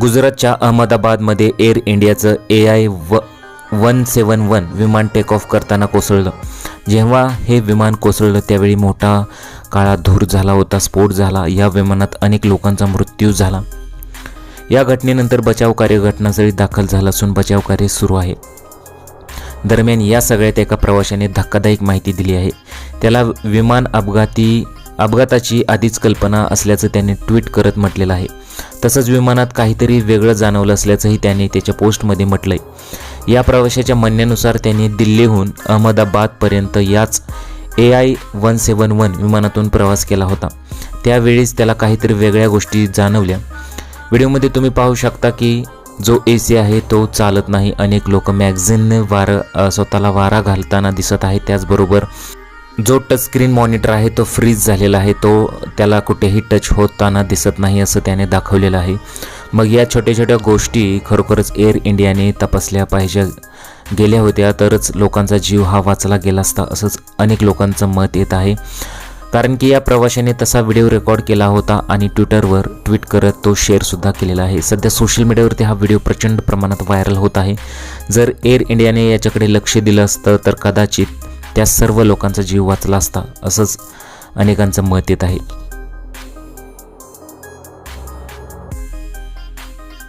गुजरातच्या अहमदाबादमध्ये एअर इंडियाचं ए आय व वन सेवन वन विमान टेक ऑफ करताना कोसळलं. जेव्हा हे विमान कोसळलं त्यावेळी मोठा काळा धूर झाला होता स्फोट झाला. या विमानात अनेक लोकांचा मृत्यू झाला. या घटनेनंतर बचाव कार्य घटनास्थळी दाखल झालं असून बचाव कार्य सुरू आहे. दरम्यान या सगळ्यात एका प्रवाशाने धक्कादायक माहिती दिली आहे. त्याला विमान अपघाती अपघाताची आधीच कल्पना असल्याचं त्याने ट्विट करत म्हटलेलं आहे. तसंच विमानात काहीतरी वेगळं जाणवलं असल्याचंही त्याने त्याच्या पोस्टमध्ये म्हटलंय. या प्रवाशाच्या म्हणण्यानुसार त्यांनी दिल्लीहून अहमदाबादपर्यंत याच A I one seven one विमानातून प्रवास केला होता. त्यावेळीच त्याला काहीतरी वेगळ्या गोष्टी जाणवल्या. व्हिडिओमध्ये तुम्ही पाहू शकता की जो ए सी आहे तो चालत नाही. अनेक लोक मॅगझिनने वारं स्वतःला वारा घालताना दिसत आहे. त्याचबरोबर जो टच स्क्रीन मॉनिटर आहे तो फ्रीज झालेला आहे. तो त्याला कुठेही टच होताना दिसत नाही असं त्याने दाखवलेलं आहे. मग या छोट्या छोट्या गोष्टी खरोखरच एअर इंडियाने तपासल्या पाहिजे गेल्या होत्या. तरच लोकांचा जीव हा वाचला गेला असता असंच अनेक लोकांचं मत येत आहे. कारण की या प्रवाशाने तसा व्हिडिओ रेकॉर्ड केला होता आणि ट्विटरवर ट्विट करत तो शेअरसुद्धा केलेला आहे. सध्या सोशल मीडियावरती हा व्हिडिओ प्रचंड प्रमाणात व्हायरल होत आहे. जर एअर इंडियाने याच्याकडे लक्ष दिलं असतं तर कदाचित त्या सर्व लोकांचा जीव वाचला असता. असंच अनेकांचं मत येत आहे.